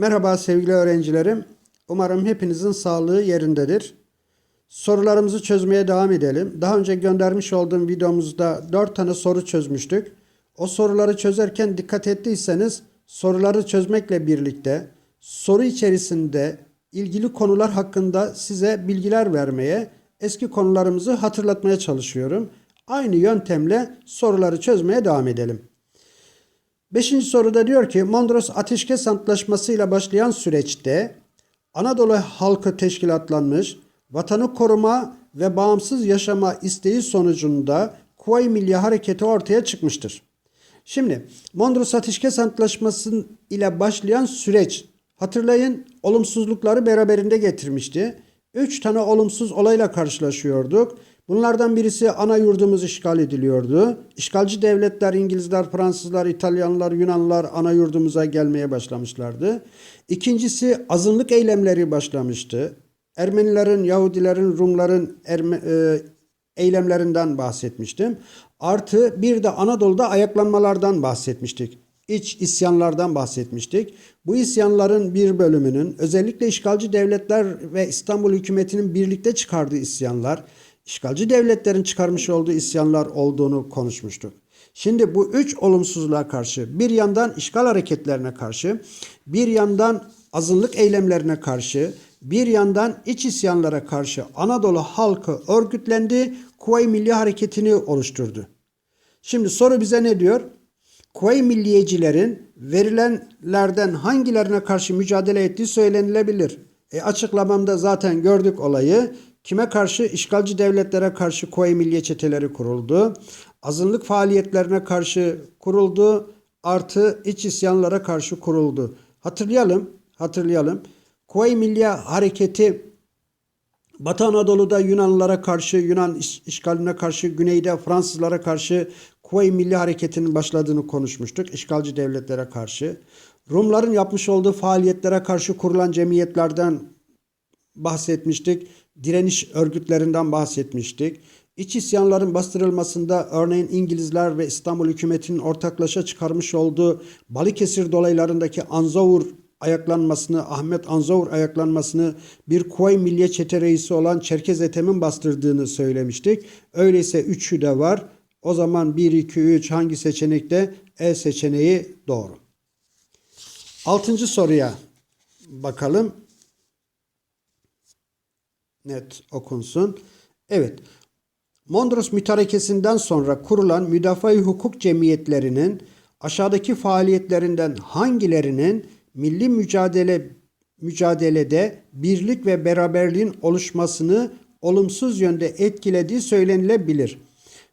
Merhaba sevgili öğrencilerim. Umarım hepinizin sağlığı yerindedir. Sorularımızı çözmeye devam edelim. Daha önce göndermiş olduğum videomuzda 4 tane soru çözmüştük. O soruları çözerken dikkat ettiyseniz soruları çözmekle birlikte soru içerisinde ilgili konular hakkında size bilgiler vermeye, eski konularımızı hatırlatmaya çalışıyorum. Aynı yöntemle soruları çözmeye devam edelim. Beşinci soruda diyor ki Mondros Ateşkes Antlaşması ile başlayan süreçte Anadolu halkı teşkilatlanmış, vatanı koruma ve bağımsız yaşama isteği sonucunda Kuvayi Milliye Hareketi ortaya çıkmıştır. Şimdi Mondros Ateşkes Antlaşması ile başlayan süreç hatırlayın olumsuzlukları beraberinde getirmişti. Üç tane olumsuz olayla karşılaşıyorduk. Bunlardan birisi ana yurdumuz işgal ediliyordu. İşgalci devletler İngilizler, Fransızlar, İtalyanlar, Yunanlılar ana yurdumuza gelmeye başlamışlardı. İkincisi azınlık eylemleri başlamıştı. Ermenilerin, Yahudilerin, Rumların Erme- e, eylemlerinden bahsetmiştim. Artı bir de Anadolu'da ayaklanmalardan bahsetmiştik. İç isyanlardan bahsetmiştik. Bu isyanların bir bölümünün özellikle işgalci devletler ve İstanbul hükümetinin birlikte çıkardığı isyanlar, işgalci devletlerin çıkarmış olduğu isyanlar olduğunu konuşmuştuk. Şimdi bu üç olumsuzluğa karşı bir yandan işgal hareketlerine karşı, bir yandan azınlık eylemlerine karşı, bir yandan iç isyanlara karşı Anadolu halkı örgütlendi, Kuvayi Milli Hareketi'ni oluşturdu. Şimdi soru bize ne diyor? Kuvayi milliyecilerin verilenlerden hangilerine karşı mücadele ettiği söylenilebilir. E açıklamamda zaten gördük olayı. Kime karşı? İşgalci devletlere karşı Kuvayi Milliye çeteleri kuruldu. Azınlık faaliyetlerine karşı kuruldu. Artı iç isyanlara karşı kuruldu. Hatırlayalım, hatırlayalım. Kuvayi Milliye Hareketi Batı Anadolu'da Yunanlılara karşı, Yunan iş- işgaline karşı, güneyde Fransızlara karşı Kuvayi Milli Hareketi'nin başladığını konuşmuştuk. İşgalci devletlere karşı. Rumların yapmış olduğu faaliyetlere karşı kurulan cemiyetlerden bahsetmiştik. Direniş örgütlerinden bahsetmiştik. İç isyanların bastırılmasında örneğin İngilizler ve İstanbul hükümetinin ortaklaşa çıkarmış olduğu Balıkesir dolaylarındaki Anzavur ayaklanmasını, Ahmet Anzavur ayaklanmasını bir Kuvayi Milliye Çete reisi olan Çerkez Ethem'in bastırdığını söylemiştik. Öyleyse üçü de var. O zaman 1, 2, 3 hangi seçenekte? E seçeneği doğru. Altıncı soruya bakalım. Net okunsun. Evet. Mondros mütarekesinden sonra kurulan müdafaa hukuk cemiyetlerinin aşağıdaki faaliyetlerinden hangilerinin milli mücadele mücadelede birlik ve beraberliğin oluşmasını olumsuz yönde etkilediği söylenilebilir.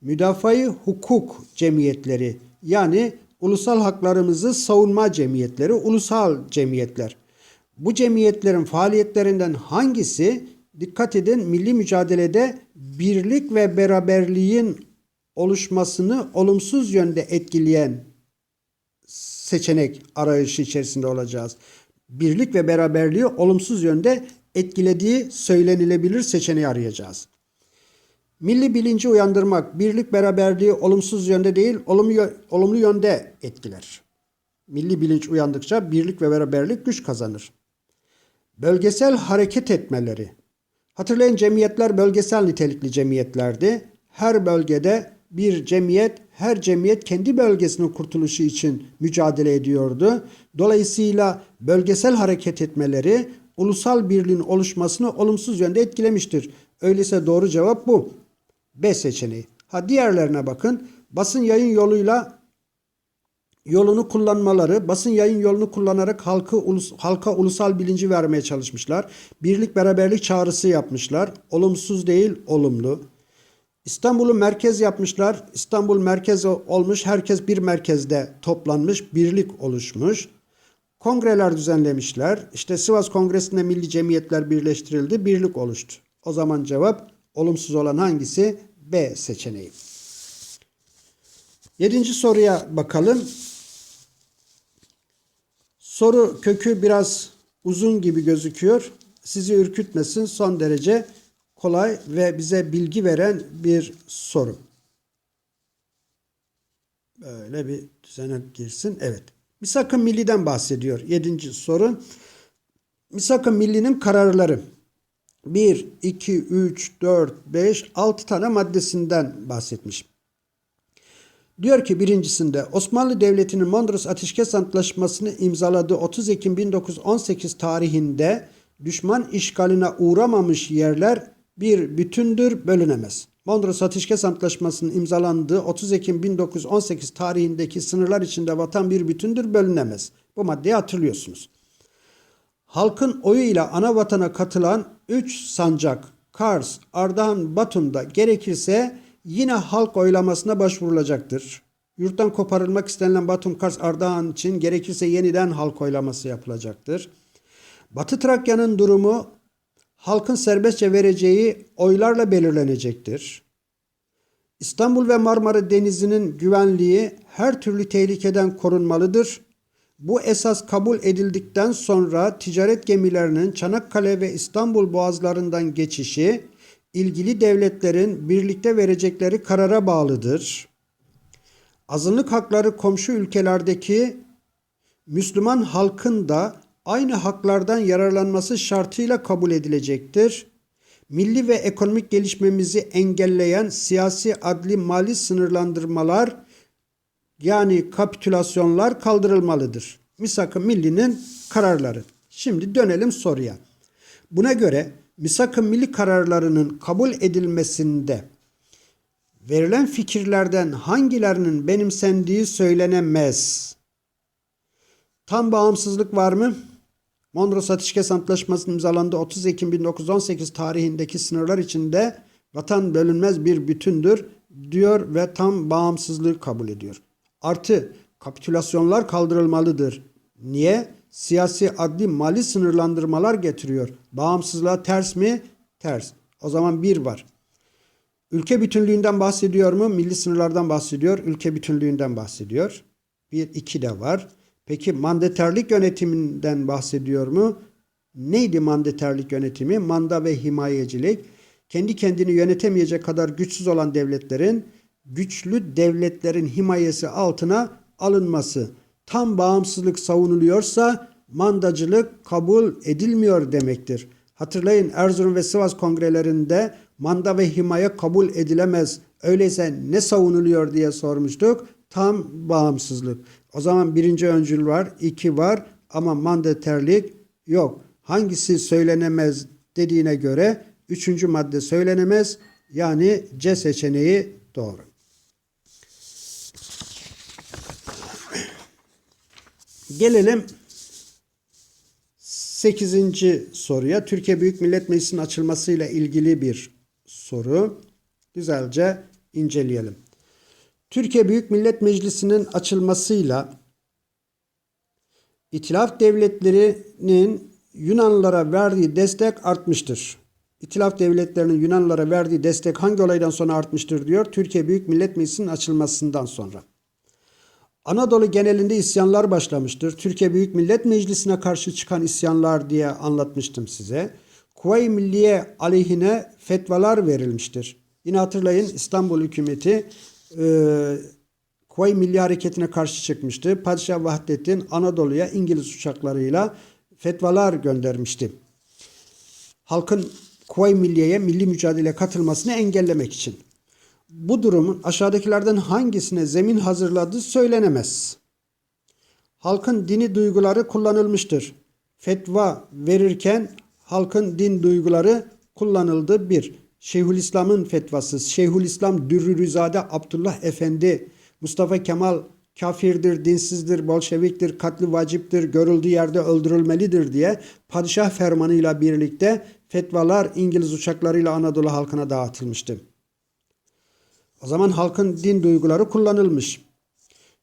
Müdafaa hukuk cemiyetleri yani ulusal haklarımızı savunma cemiyetleri, ulusal cemiyetler. Bu cemiyetlerin faaliyetlerinden hangisi dikkat edin milli mücadelede birlik ve beraberliğin oluşmasını olumsuz yönde etkileyen seçenek arayışı içerisinde olacağız. Birlik ve beraberliği olumsuz yönde etkilediği söylenilebilir seçeneği arayacağız. Milli bilinci uyandırmak, birlik beraberliği olumsuz yönde değil, olumlu, olumlu yönde etkiler. Milli bilinç uyandıkça birlik ve beraberlik güç kazanır. Bölgesel hareket etmeleri. Hatırlayın cemiyetler bölgesel nitelikli cemiyetlerdi. Her bölgede bir cemiyet, her cemiyet kendi bölgesinin kurtuluşu için mücadele ediyordu. Dolayısıyla bölgesel hareket etmeleri ulusal birliğin oluşmasını olumsuz yönde etkilemiştir. Öyleyse doğru cevap bu. B seçeneği. Ha diğerlerine bakın. Basın yayın yoluyla yolunu kullanmaları, basın yayın yolunu kullanarak halkı ulus, halka ulusal bilinci vermeye çalışmışlar. Birlik beraberlik çağrısı yapmışlar. Olumsuz değil, olumlu. İstanbul'u merkez yapmışlar. İstanbul merkez olmuş. Herkes bir merkezde toplanmış. Birlik oluşmuş. Kongreler düzenlemişler. İşte Sivas Kongresi'nde milli cemiyetler birleştirildi. Birlik oluştu. O zaman cevap olumsuz olan hangisi? B seçeneği. Yedinci soruya bakalım. Soru kökü biraz uzun gibi gözüküyor. Sizi ürkütmesin. Son derece kolay ve bize bilgi veren bir soru. Böyle bir düzene girsin. Evet. Misak-ı Milli'den bahsediyor. Yedinci soru. Misak-ı Milli'nin kararları. 1, 2, 3, 4, 5, 6 tane maddesinden bahsetmiş. Diyor ki birincisinde Osmanlı Devleti'nin Mondros Ateşkes Antlaşması'nı imzaladığı 30 Ekim 1918 tarihinde düşman işgaline uğramamış yerler bir bütündür, bölünemez. Mondros Ateşkes Antlaşması'nın imzalandığı 30 Ekim 1918 tarihindeki sınırlar içinde vatan bir bütündür, bölünemez. Bu maddeyi hatırlıyorsunuz. Halkın oyu ile ana vatana katılan 3 sancak Kars, Ardahan, Batum'da gerekirse yine halk oylamasına başvurulacaktır. Yurttan koparılmak istenilen Batum, Kars, Ardahan için gerekirse yeniden halk oylaması yapılacaktır. Batı Trakya'nın durumu halkın serbestçe vereceği oylarla belirlenecektir. İstanbul ve Marmara Denizi'nin güvenliği her türlü tehlikeden korunmalıdır. Bu esas kabul edildikten sonra ticaret gemilerinin Çanakkale ve İstanbul boğazlarından geçişi ilgili devletlerin birlikte verecekleri karara bağlıdır. Azınlık hakları komşu ülkelerdeki Müslüman halkın da aynı haklardan yararlanması şartıyla kabul edilecektir. Milli ve ekonomik gelişmemizi engelleyen siyasi, adli, mali sınırlandırmalar yani kapitülasyonlar kaldırılmalıdır. Misak-ı Milli'nin kararları. Şimdi dönelim soruya. Buna göre Misak-ı Milli kararlarının kabul edilmesinde verilen fikirlerden hangilerinin benimsendiği söylenemez. Tam bağımsızlık var mı? Mondros Ateşkes Antlaşması'nın imzalandığı 30 Ekim 1918 tarihindeki sınırlar içinde vatan bölünmez bir bütündür diyor ve tam bağımsızlığı kabul ediyor. Artı kapitülasyonlar kaldırılmalıdır. Niye? Siyasi, adli, mali sınırlandırmalar getiriyor. Bağımsızlığa ters mi? Ters. O zaman bir var. Ülke bütünlüğünden bahsediyor mu? Milli sınırlardan bahsediyor. Ülke bütünlüğünden bahsediyor. Bir, iki de var. Peki mandaterlik yönetiminden bahsediyor mu? Neydi mandaterlik yönetimi? Manda ve himayecilik. Kendi kendini yönetemeyecek kadar güçsüz olan devletlerin güçlü devletlerin himayesi altına alınması. Tam bağımsızlık savunuluyorsa mandacılık kabul edilmiyor demektir. Hatırlayın Erzurum ve Sivas kongrelerinde manda ve himaye kabul edilemez. Öyleyse ne savunuluyor diye sormuştuk. Tam bağımsızlık. O zaman birinci öncül var, iki var ama mandaterlik yok. Hangisi söylenemez dediğine göre üçüncü madde söylenemez. Yani C seçeneği doğru. Gelelim 8. soruya. Türkiye Büyük Millet Meclisi'nin açılmasıyla ilgili bir soru. Güzelce inceleyelim. Türkiye Büyük Millet Meclisi'nin açılmasıyla İtilaf devletlerinin Yunanlılara verdiği destek artmıştır. İtilaf devletlerinin Yunanlılara verdiği destek hangi olaydan sonra artmıştır diyor. Türkiye Büyük Millet Meclisi'nin açılmasından sonra. Anadolu genelinde isyanlar başlamıştır. Türkiye Büyük Millet Meclisi'ne karşı çıkan isyanlar diye anlatmıştım size. Kuvayi Milliye aleyhine fetvalar verilmiştir. Yine hatırlayın İstanbul hükümeti e, Kuvayi Milli Hareketi'ne karşı çıkmıştı. Padişah Vahdettin Anadolu'ya İngiliz uçaklarıyla fetvalar göndermişti. Halkın Kuvayi Milliye'ye milli mücadele katılmasını engellemek için bu durumun aşağıdakilerden hangisine zemin hazırladığı söylenemez. Halkın dini duyguları kullanılmıştır. Fetva verirken halkın din duyguları kullanıldı. Bir, Şeyhülislam'ın fetvası. Şeyhülislam Dürrüzade Abdullah Efendi, Mustafa Kemal kafirdir, dinsizdir, bolşeviktir, katli vaciptir, görüldüğü yerde öldürülmelidir diye padişah fermanıyla birlikte fetvalar İngiliz uçaklarıyla Anadolu halkına dağıtılmıştı. O zaman halkın din duyguları kullanılmış.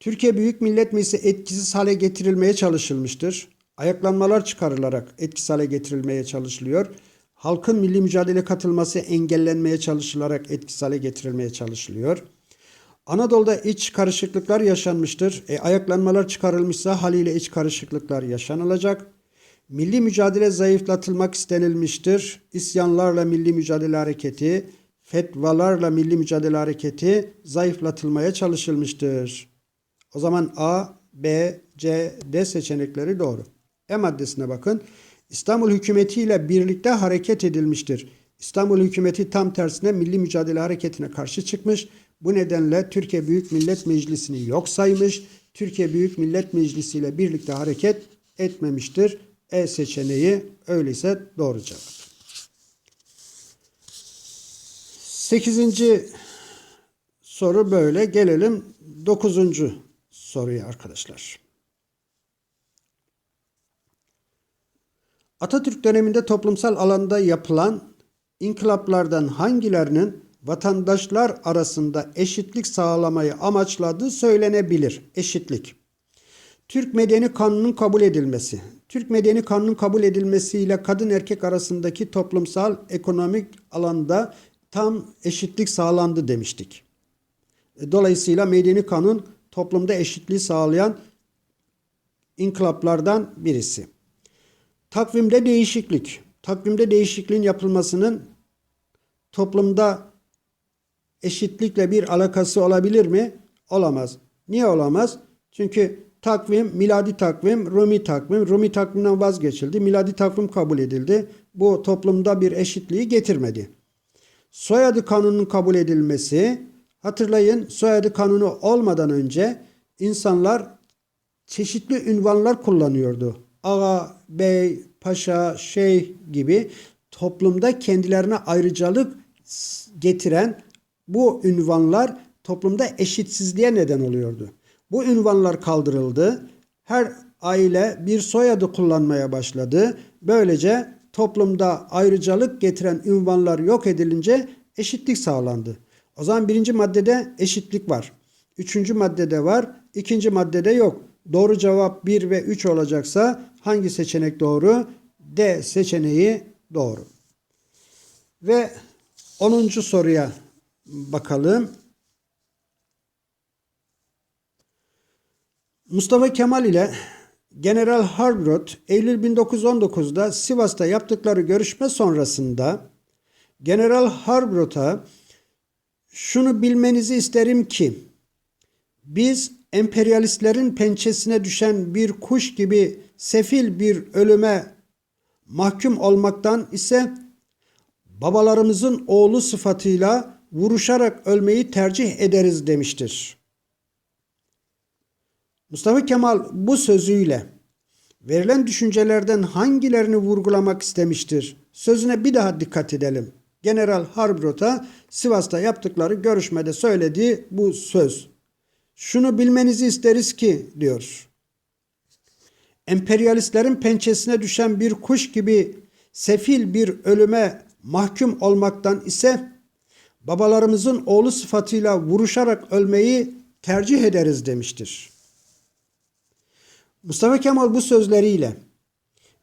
Türkiye Büyük Millet Meclisi etkisiz hale getirilmeye çalışılmıştır. Ayaklanmalar çıkarılarak etkisiz hale getirilmeye çalışılıyor. Halkın milli mücadele katılması engellenmeye çalışılarak etkisiz hale getirilmeye çalışılıyor. Anadolu'da iç karışıklıklar yaşanmıştır. E, ayaklanmalar çıkarılmışsa haliyle iç karışıklıklar yaşanılacak. Milli mücadele zayıflatılmak istenilmiştir. İsyanlarla milli mücadele hareketi, fetvalarla milli mücadele hareketi zayıflatılmaya çalışılmıştır. O zaman A B, C, D seçenekleri doğru. E maddesine bakın. İstanbul hükümeti ile birlikte hareket edilmiştir. İstanbul hükümeti tam tersine milli mücadele hareketine karşı çıkmış. Bu nedenle Türkiye Büyük Millet Meclisi'ni yok saymış. Türkiye Büyük Millet Meclisi ile birlikte hareket etmemiştir. E seçeneği öyleyse doğru cevap. Sekizinci soru böyle. Gelelim dokuzuncu soruya arkadaşlar. Atatürk döneminde toplumsal alanda yapılan inkılaplardan hangilerinin vatandaşlar arasında eşitlik sağlamayı amaçladığı söylenebilir. Eşitlik. Türk Medeni Kanunu'nun kabul edilmesi. Türk Medeni Kanunu'nun kabul edilmesiyle kadın erkek arasındaki toplumsal ekonomik alanda tam eşitlik sağlandı demiştik. Dolayısıyla Medeni Kanun toplumda eşitliği sağlayan inkılaplardan birisi. Takvimde değişiklik. Takvimde değişikliğin yapılmasının toplumda eşitlikle bir alakası olabilir mi? Olamaz. Niye olamaz? Çünkü takvim, miladi takvim, Rumi takvim, Rumi takvimden vazgeçildi. Miladi takvim kabul edildi. Bu toplumda bir eşitliği getirmedi. Soyadı kanunun kabul edilmesi, hatırlayın soyadı kanunu olmadan önce insanlar çeşitli ünvanlar kullanıyordu. Ağa, bey, paşa, şeyh gibi toplumda kendilerine ayrıcalık getiren bu ünvanlar toplumda eşitsizliğe neden oluyordu. Bu ünvanlar kaldırıldı. Her aile bir soyadı kullanmaya başladı. Böylece toplumda ayrıcalık getiren ünvanlar yok edilince eşitlik sağlandı. O zaman birinci maddede eşitlik var. Üçüncü maddede var. ikinci maddede yok. Doğru cevap 1 ve 3 olacaksa hangi seçenek doğru? D seçeneği doğru. Ve 10. soruya bakalım. Mustafa Kemal ile General Harbrot Eylül 1919'da Sivas'ta yaptıkları görüşme sonrasında General Harbrot'a şunu bilmenizi isterim ki biz emperyalistlerin pençesine düşen bir kuş gibi sefil bir ölüme mahkum olmaktan ise babalarımızın oğlu sıfatıyla vuruşarak ölmeyi tercih ederiz demiştir. Mustafa Kemal bu sözüyle verilen düşüncelerden hangilerini vurgulamak istemiştir? Sözüne bir daha dikkat edelim. General Harbrot'a Sivas'ta yaptıkları görüşmede söylediği bu söz. Şunu bilmenizi isteriz ki diyor. Emperyalistlerin pençesine düşen bir kuş gibi sefil bir ölüme mahkum olmaktan ise babalarımızın oğlu sıfatıyla vuruşarak ölmeyi tercih ederiz demiştir. Mustafa Kemal bu sözleriyle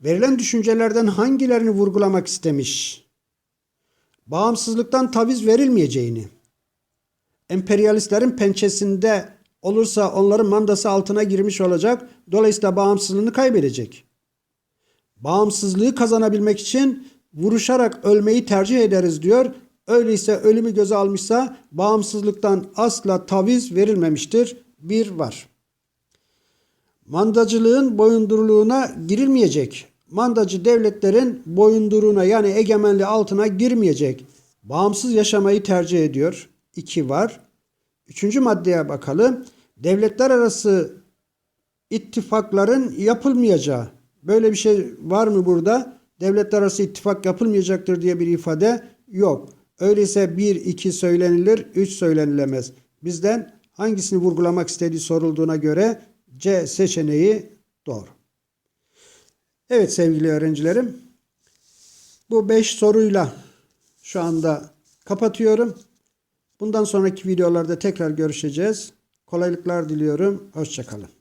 verilen düşüncelerden hangilerini vurgulamak istemiş? Bağımsızlıktan taviz verilmeyeceğini, emperyalistlerin pençesinde olursa onların mandası altına girmiş olacak, dolayısıyla bağımsızlığını kaybedecek. Bağımsızlığı kazanabilmek için vuruşarak ölmeyi tercih ederiz diyor. Öyleyse ölümü göze almışsa bağımsızlıktan asla taviz verilmemiştir. Bir var. Mandacılığın boyunduruluğuna girilmeyecek. Mandacı devletlerin boyunduruğuna yani egemenliği altına girmeyecek. Bağımsız yaşamayı tercih ediyor. İki var. Üçüncü maddeye bakalım. Devletler arası ittifakların yapılmayacağı. Böyle bir şey var mı burada? Devletler arası ittifak yapılmayacaktır diye bir ifade yok. Öyleyse 1, 2 söylenilir, 3 söylenilemez. Bizden hangisini vurgulamak istediği sorulduğuna göre C seçeneği doğru. Evet sevgili öğrencilerim. Bu 5 soruyla şu anda kapatıyorum. Bundan sonraki videolarda tekrar görüşeceğiz. Kolaylıklar diliyorum. Hoşçakalın.